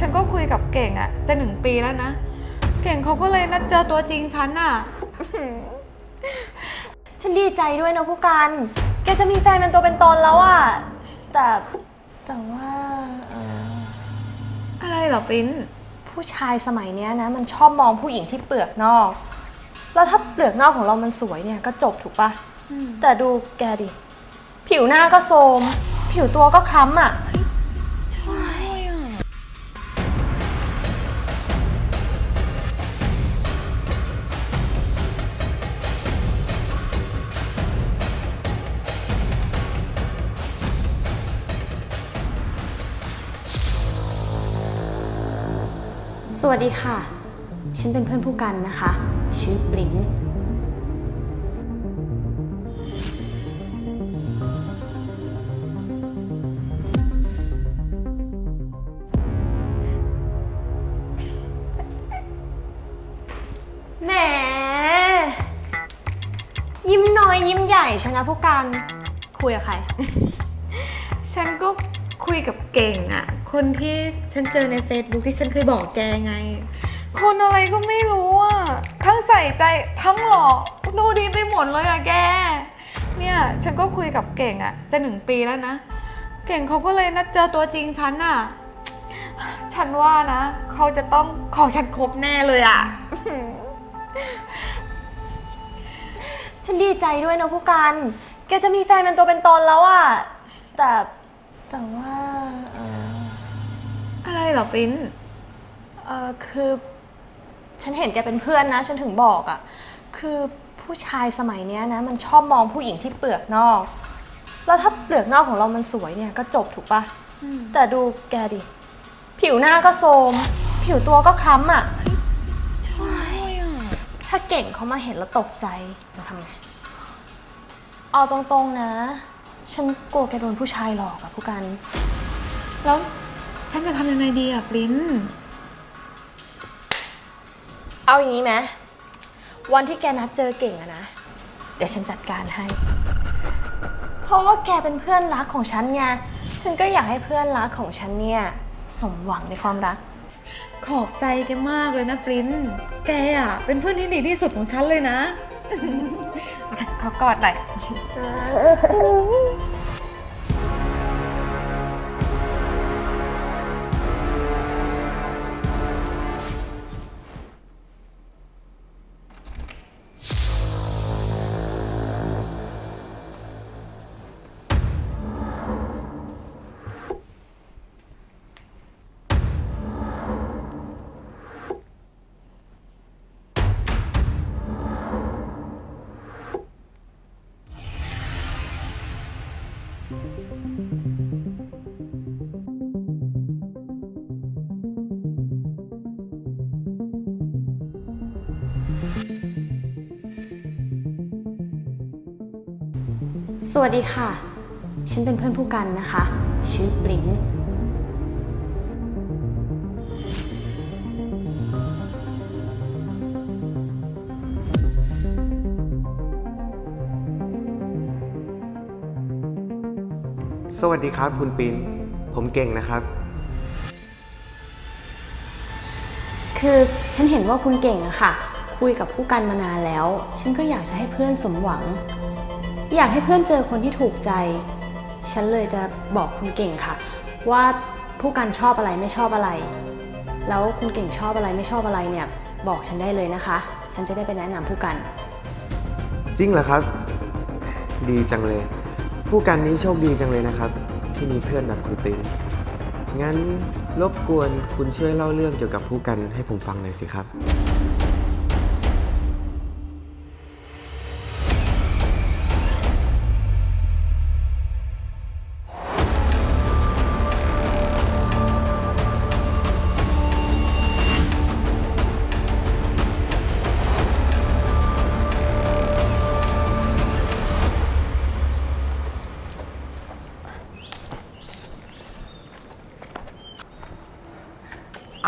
ฉันก็คุยกับเก่งอะจะหนึ่งปีแล้วนะ เก่งเขาก็เลยนัดเจอตัวจริงฉันอะฉันดีใจด้วยนะผู้กันแกจะมีแฟนเป็นตัวเป็นตนแล้วอะแต่แต่ว่าเอ่ออะไรเหรอปริ้นผู้ชายสมัยเนี้ยนะ มันชอบมองผู้หญิงที่เปลือกนอก แล้วถ้าเปลือกนอกของเรามันสวยเนี่ยก็จบถูกปะแต่ดูแกดิ ผิวหน้าก็โทรมผิวตัวก็คล้ำอะใวัสดีค่ะ ฉันเป็นเพื่อนผู้กันนะคะ ชื่อปริ้นแหม ยิ้มน้อยยิ้มใหญ่ชนะผู้กัน คุยกับใคร ฉันก็คุยกับเก่งอะ คนที่ฉันเจอใน Facebook ที่ฉันเคยบอกแกไง คนอะไรก็ไม่รู้อะทั้งใส่ใจทั้งหล่อดูดีไปหมดเลยอะแก เนี่ย ฉันก็คุยกับเก่งอะจะหนึ่งปีแล้วนะ เก่งเขาก็เลยนัดเจอตัวจริงฉันอะฉันว่านะ เขาจะต้องของฉันครบแน่เลยอะฉันดีใจด้วยนะผู้กันแกจะมีแฟนเป็นตัวเป็นตนแล้วอะแต่แต่ว่า เหรอปริ้นเออคือ ฉันเห็นแกเป็นเพื่อนนะ ฉันถึงบอกอะคือผู้ชายสมัยเนี้ยนะ มันชอบมองผู้หญิงที่เปลือกนอก แล้วถ้าเปลือกนอกของเรามันสวยเนี่ยก็จบถูกปะแต่ดูแกดิ ผิวหน้าก็โทรมผิวตัวก็คล้ำอะใช่อะถ้าเก่งเขามาเห็นแล้วตกใจจะทำไง เอาตรงๆนะ ฉันกลัวแกโดนผู้ชายหลอกอะผู้กัน แล้ว ฉันจะทำยังไงดีอะปริ้นเอาอย่างนี้ไหมวันที่แกนัดเจอเก่งอะนะ เดี๋ยวฉันจัดการให้ เพราะว่าแกเป็นเพื่อนรักของฉันไง ฉันก็อยากให้เพื่อนรักของฉันเนี่ยสมหวังในความรัก ขอบใจแกมากเลยนะปริ้น แกอะเป็นเพื่อนที่ดีที่สุดของฉันเลยนะ ขอกอดหน่อย สวัสดีค่ะ ฉันเป็นเพื่อนผู้กันนะคะ ชื่อปริ้นสวัสดีครับคุณปินผมเก่งนะครับ คือฉันเห็นว่าคุณเก่งอะค่ะ คุยกับผู้กันมานานแล้ว ฉันก็อยากจะให้เพื่อนสมหวัง อยากให้เพื่อนเจอคนที่ถูกใจ ฉันเลยจะบอกคุณเก่งค่ะ ว่าผู้กันชอบอะไรไม่ชอบอะไร แล้วคุณเก่งชอบอะไรไม่ชอบอะไรเนี่ย บอกฉันได้เลยนะคะ ฉันจะได้ไปแนะนำผู้กัน จริงเหรอครับ ดีจังเลย ผู้กันนี้โชคดีจังเลยนะครับ ที่มีเพื่อนแบบคุณปินงั้นรบกวนคุณช่วยเล่าเรื่องเกี่ยวกับผู้กันให้ผมฟังหน่อยสิครับ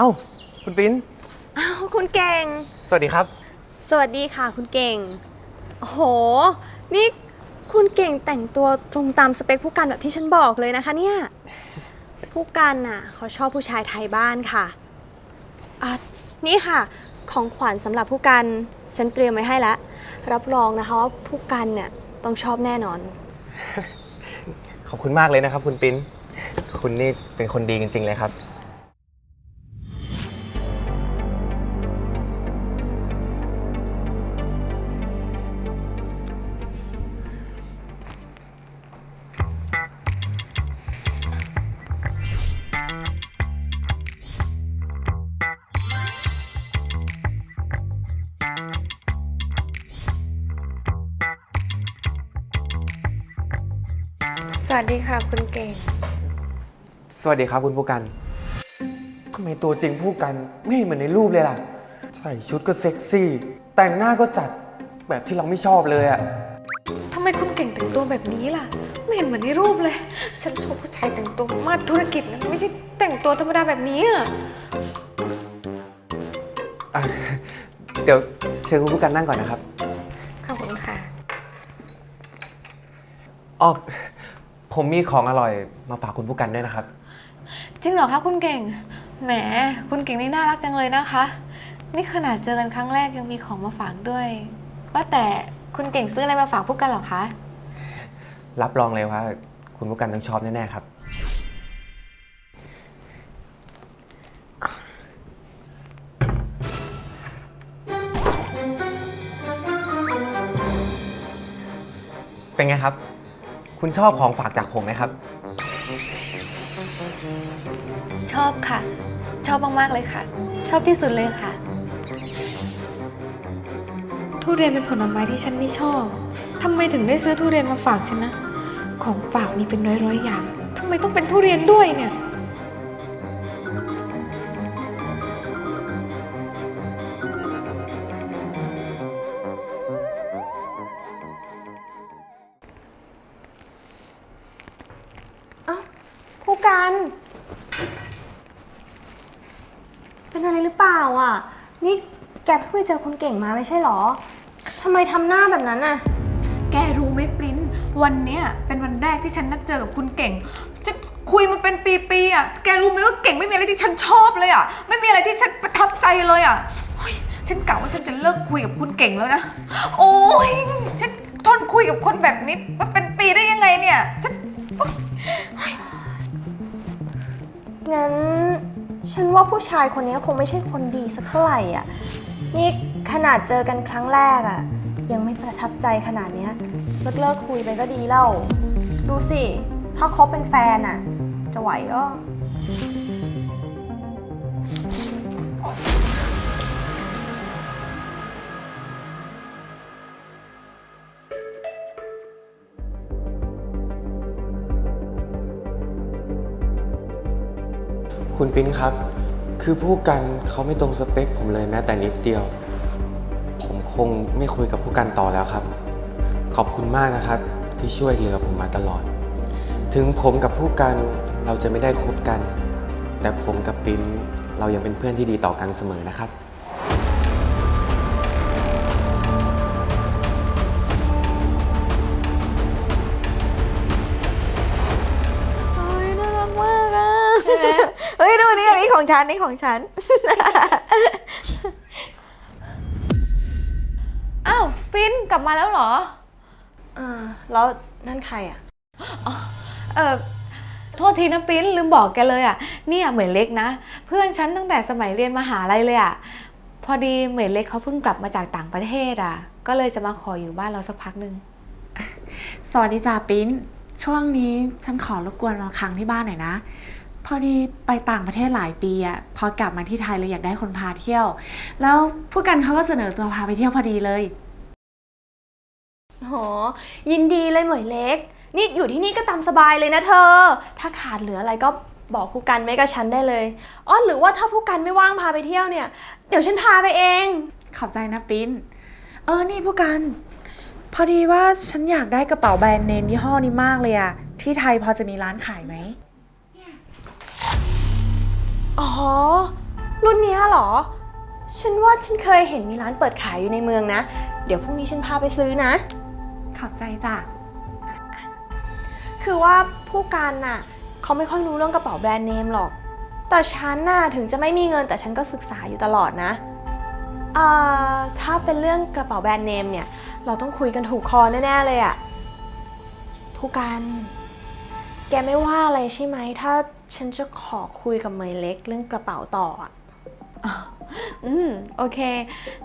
อ้าคุณปินอ้าวคุณเก่ง สวัสดีครับ สวัสดีค่ะคุณเก่ง โอ้โห นี่คุณเก่งแต่งตัวตรงตามสเปคผู้กันแบบที่ฉันบอกเลยนะคะเนี่ย ผู้กันน่ะเขาชอบผู้ชายไทยบ้านค่ะอะ นี่ค่ะ ของขวัญสำหรับผู้กัน ฉันเตรียมไว้ให้แล้ว รับรองนะคะว่าผู้กันเนี่ยต้องชอบแน่นอน ขอบคุณมากเลยนะครับ คุณปิ้นคุณนี่เป็นคนดีจริง ๆ เลยครับ สวัสดีค่ะคุณเก่ง สวัสดีครับคุณผู้กันทำไมตัวจริงผู้กันไม่เหมือนในรูปเลยล่ะ ใส่ชุดก็เซ็กซี่ แต่งหน้าก็จัดแบบที่เราไม่ชอบเลยอะทำไมคุณเก่งแต่งตัวแบบนี้ล่ะ ไม่เห็นเหมือนในรูปเลย ฉันชอบผู้ชายแต่งตัวมาธุรกิจนะไม่ใช่แต่งตัวธรรมดาแบบนี้อะอะเดี๋ยวเชิญคุณผู้กันนั่งก่อนนะครับ ขอบคุณค่ะอ๋อ ผมมีของอร่อยมาฝากคุณผู้กันด้วยนะครับ จริงเหรอคะคุณเก่ง แหม คุณเก่งนี่น่ารักจังเลยนะคะ นี่ขนาดเจอกันครั้งแรกยังมีของมาฝากด้วย ว่าแต่คุณเก่งซื้ออะไรมาฝากพวกกันเหรอคะ รับรองเลยว่า คุณผู้กันต้องชอบแน่ๆครับ เป็นไงครับ คุณชอบของฝากจากผมไหมครับ ชอบค่ะ ชอบมาก ๆ เลยค่ะ ชอบที่สุดเลยค่ะ ทุเรียนเป็นผลไม้ที่ฉันไม่ชอบทำไมถึงได้ซื้อทุเรียนมาฝากฉันนะ ของฝากมีเป็นร้อยๆอย่างทำไมต้องเป็นทุเรียนด้วยเนี่ย ผู้กันเป็นอะไรหรือเปล่าอะ นี่แกเพิ่งไปเจอคุณเก่งมาไม่ใช่หรอ ทำไมทำหน้าแบบนั้นอะ แกรู้ไหมปริ้นวันเนี้ยเป็นวันแรกที่ฉันนัดเจอกับคุณเก่งฉันคุยมาเป็นปีๆอะ แกรู้ไหมว่าเก่งไม่มีอะไรที่ฉันชอบเลยอะ ไม่มีอะไรที่ฉันประทับใจเลยอะเฮ้ยฉันกะว่าฉันจะเลิกคุยกับคุณเก่งแล้วนะ โอ้ยฉันทนคุยกับคนแบบนี้มาเป็นปีได้ยังไงเนี่ย ฉัน งั้น ฉันว่าผู้ชายคนนี้คงไม่ใช่คนดีสักเท่าไหร่อะ นี่ขนาดเจอกันครั้งแรกอะ ยังไม่ประทับใจขนาดเนี้ยเลิกเลิกคุยไปก็ดีแล้ว ดูสิ ถ้าคบเป็นแฟนอะ จะไหวเคุณปิ้นครับ คือผู้กันเขาไม่ตรงสเปคผมเลยแม้แต่นิดเดียว ผมคงไม่คุยกับผู้กันต่อแล้วครับ ขอบคุณมากนะครับ ที่ช่วยเหลือผมมาตลอด ถึงผมกับผู้กันเราจะไม่ได้คบกัน แต่ผมกับปิ้นเรายังเป็นเพื่อนที่ดีต่อกันเสมอนะครับโอ้ยน่ารักมากอะ เฮ้ยดูนี่อันนี้ของฉันนี่ของฉัน อ้าวปิ้นกลับมาแล้วเหรออ่าแล้วนั่นใครอะ เออโทษทีนะปิ้นลืมบอกแกเลยอะเนี่ยเหมือนเล็กนะ เพื่อนฉันตั้งแต่สมัยเรียนมหาลัยเลยอะพอดีเหมือนเล็กเขาเพิ่งกลับมาจากต่างประเทศอะ ก็เลยจะมาขออยู่บ้านเราสักพักหนึ่งสวัสดีจ่าปิ้น ช่วงนี้ฉันขอรบกวนมาค้างที่บ้านหน่อยนะ พอดีไปต่างประเทศหลายปีอะพอกลับมาที่ไทยเลยอยากได้คนพาเที่ยว แล้วผู้กันเขาก็เสนอตัวพาไปเที่ยวพอดีเลย โหยินดีเลยเหมยเล็ก นี่อยู่ที่นี่ก็ตามสบายเลยนะเธอ ถ้าขาดเหลืออะไรก็บอกผู้กันไม่กับฉันได้เลยอ๋อหรือว่าถ้าผู้กันไม่ว่างพาไปเที่ยวเนี่ย เดี๋ยวฉันพาไปเอง ขอบใจนะปิ้น เออ นี่ผู้กัน พอดีว่าฉันอยากได้กระเป๋าแบรนด์เนมยี่ห้อนี้มากเลยอะที่ไทยพอจะมีร้านขายไหม อ๋อ รุ่นเนี้ยเหรอ ฉันว่าฉันเคยเห็นมีร้านเปิดขายอยู่ในเมืองนะ เดี๋ยวพรุ่งนี้ฉันพาไปซื้อนะ ขอบใจจ้ะ คือว่าผู้การน่ะขเขาไม่ค่อยรู้เรื่องกระเป๋าแบรนด์เนมหรอก แต่ฉันน่ะถึงจะไม่มีเงินแต่ฉันก็ศึกษาอยู่ตลอดนะอ่าถ้าเป็นเรื่องกระเป๋าแบรนด์เนมเนี่ย เราต้องคุยกันถูกคอแน่ๆเลยอะผู้การ แกไม่ว่าอะไรใช่ไหม ถ้าฉันจะขอคุยกับเมยเล็กเรื่องกระเป๋าต่ออะอืม โอเค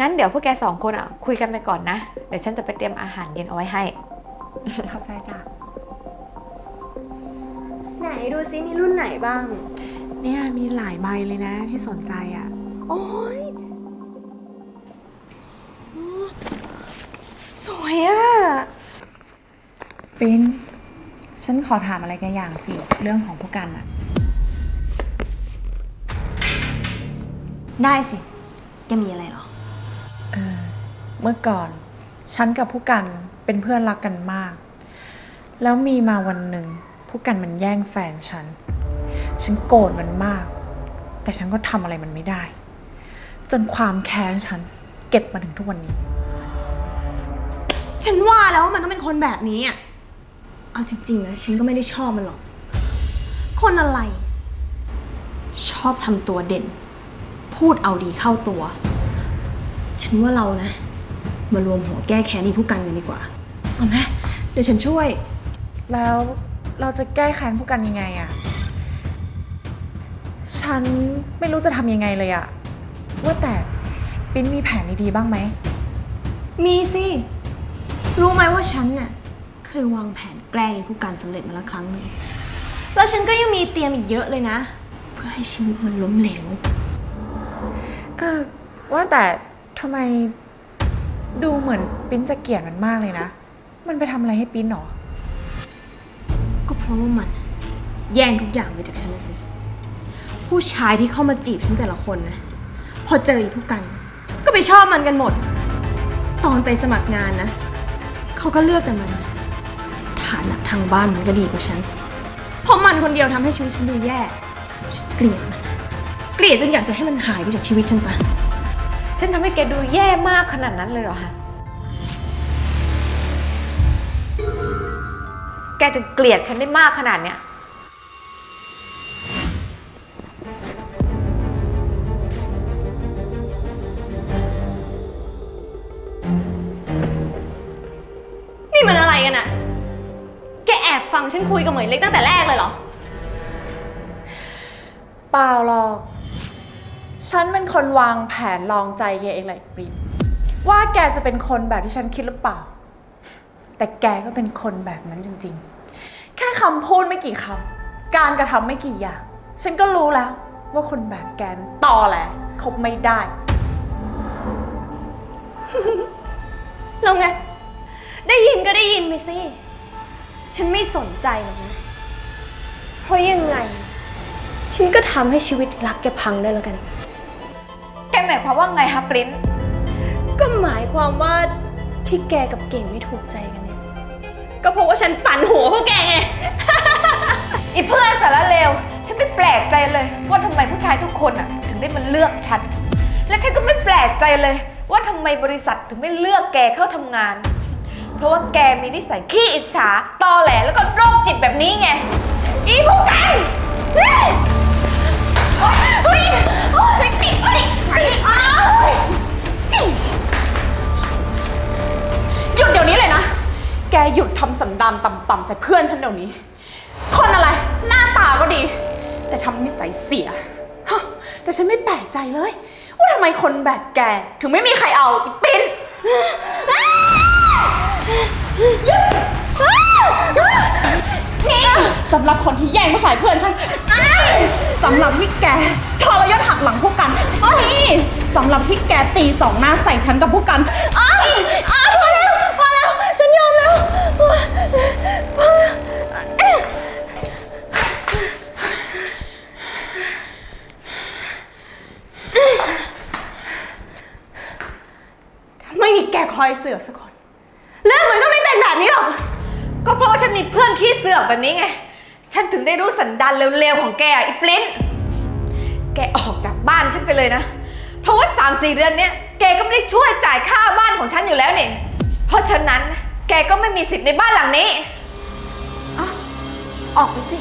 งั้นเดี๋ยวพวกแกสองคนอะ คุยกันไปก่อนนะ เดี๋ยวฉันจะไปเตรียมอาหารเย็นเอาไว้ให้เข้าใจจ้ะ ไหนดูซิมีรุ่นไหนบ้าง เนี่ยมีหลายใบเลยนะที่สนใจอะโอ้ยสวยอะปิ้น ฉันขอถามอะไรแกอย่างสิ เรื่องของผู้กันอะได้สิ แกมีอะไรหรอ เออ เมื่อก่อน ฉันกับผู้กันเป็นเพื่อนรักกันมาก แล้วมีมาวันหนึ่งผู้กันมันแย่งแฟนฉัน ฉันโกรธมันมาก แต่ฉันก็ทำอะไรมันไม่ได้ จนความแค้นฉันเก็บมาถึงทุกวันนี้ ฉันว่าแล้วว่ามันต้องเป็นคนแบบนี้อะ เอาจริงๆนะฉันก็ไม่ได้ชอบมันหรอก คนอะไร ชอบทำตัวเด่น พูดเอาดีเข้าตัว ฉันว่าเรานะ มารวมหัวแก้แค้นนี้ผู้กันกันดีกว่า เอาไหมเดี๋ยวฉันช่วย แล้วเราจะแก้แค้นผู้กันยังไงอะฉันไม่รู้จะทำยังไงเลยอะว่าแต่ปิ้นมีแผนดีๆบ้างไหม มีสิ รู้ไหมว่าฉันน่ะเคยวางแผน แกล้งไอ้ผู้การสำเร็จมาแล้วครั้งหนึ่งแล้วฉันก็ยังมีเตรียมอีกเยอะเลยนะ เพื่อให้ชีวิตมันล้มเหลว เออว่าแต่ทำไมดูเหมือนปิ้นจะเกลียดมันมากเลยนะ มันไปทำอะไรให้ปิ้นหรอ ก็เพราะว่ามัน แย่งทุกอย่างไปจากฉันนะสิ ผู้ชายที่เข้ามาจีบฉันแต่ละคนนะ พอเจออีผู้กัน ก็ไปชอบมันกันหมด ตอนไปสมัครงานนะ เขาก็เลือกแต่มันฐานะ ทางบ้านมันก็ดีกว่าฉัน เพราะมันคนเดียวทำให้ชีวิตฉันดูแย่ฉันเกลียดมัน เกลียดจนอยากจะให้มันหายไปจากชีวิตฉันซะ ฉันทำให้แกดูแย่มากขนาดนั้นเลยเหรอฮะแกถึงเกลียดฉันได้มากขนาดเนี้ย ฉันคุยกับเหมยเล็กตั้งแต่แรกเลยเหรอ เปล่าหรอก ฉันเป็นคนวางแผนลองใจแกเองแหละปริมว่าแกจะเป็นคนแบบที่ฉันคิดหรือเปล่า แต่แกก็เป็นคนแบบนั้นจริงๆ แค่คำพูดไม่กี่คำการกระทำไม่กี่อย่าง ฉันก็รู้แล้ว ว่าคนแบบแกมนตอแหละคบไม่ได้ แล้วไง ได้ยินก็ได้ยินไปสิ ฉันไม่สนใจหรอกนะ เพราะยังไง ฉันก็ทำให้ชีวิตรักแกพังได้แล้วกัน แกหมายความว่าไงฮะปริ้นก็หมายความว่าที่แกกับเก่งไม่ถูกใจกันเนี่ย ก็เพราะว่าฉันปั่นหัวพวกแกไง อีเพื่อนสารเลว ฉันไม่แปลกใจเลยว่าทำไมผู้ชายทุกคนอะ ถึงได้มาเลือกฉัน และฉันก็ไม่แปลกใจเลย ว่าทำไมบริษัทถึงไม่เลือกแกเข้าทำงาน เพราะว่าแกมีนิสัยขี้อิจฉาตอแหลแล้วก็โรคจิตแบบนี้ไง อีพวกกันเฮ้ยเฮ้ยเฮ้ยเฮ้ยเฮ้ยเฮ้ยอ้าวหยุดเดี๋ยวนี้เลยนะ แกหยุดทำสันดานต่ำๆใส่เพื่อนฉันเดี๋ยวนี้ คนอะไร หน้าตาก็ดี แต่ทำนิสัยเสียฮะแต่ฉันไม่แปลกใจเลย ว่าทำไมคนแบบแกถึงไม่มีใครเอาอีปิ้น นี่สำหรับคนที่แย่งผู้ชายเพื่อนฉันสำหรับที่แกทรยศหักหลังพวกกันนี่สำหรับที่แกตีสองหน้าใส่ฉันกับพวกกันอ้าวอ้าวพอแล้วพอแล้วฉันยอมแล้วพอแล้วไม่มีแกคอยเสือกสักคนเรื่องมันก็เแบบนี้หรอก ก็เพราะว่าฉันมีเพื่อนขี้เสือกแบบนี้ไง ฉันถึงได้รู้สันดานเร็วๆของแกอะอีปลิ้น แกออกจากบ้านฉันไปเลยนะ เพราะว่าสามสี่เดือนเนี้ยแกก็ไม่ได้ช่วยจ่ายค่าบ้านของฉันอยู่แล้วนี่ เพราะฉะนั้นแกก็ไม่มีสิทธิ์ในบ้านหลังนี้ออกไปสิ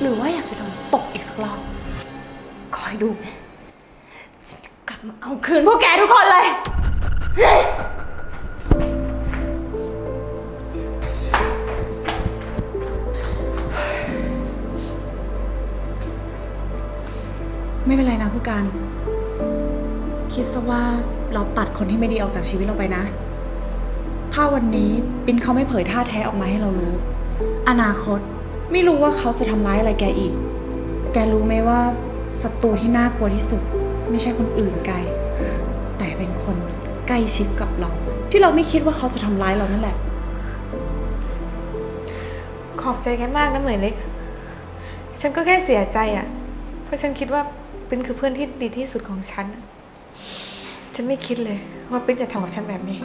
หรือว่าอยากจะโดนตกอีกสักรอบ คอยดูนะฉันจะกลับมาเอาคืนพวกแกทุกคนเลย ไม่เป็นไรนะผู้การ คิดซะว่าเราตัดคนที่ไม่ดีออกจากชีวิตเราไปนะ ถ้าวันนี้ปินเขาไม่เผยท่าแท้ออกมาให้เรารู้ อนาคตไม่รู้ว่าเขาจะทำร้ายอะไรแกอีก แกรู้ไหมว่าศัตรูที่น่ากลัวที่สุด ไม่ใช่คนอื่นไกล แต่เป็นคนใกล้ชิดกับเรา ที่เราไม่คิดว่าเขาจะทำร้ายเรานั่นแหละ ขอบใจแกมากนะเหมยเล็ก ฉันก็แค่เสียใจอะ่ะ เพราะฉันคิดว่า เป็นคือเพื่อนที่ดีที่สุดของฉัน ฉันไม่คิดเลยว่าเป็นจะทำกับฉันแบบนี้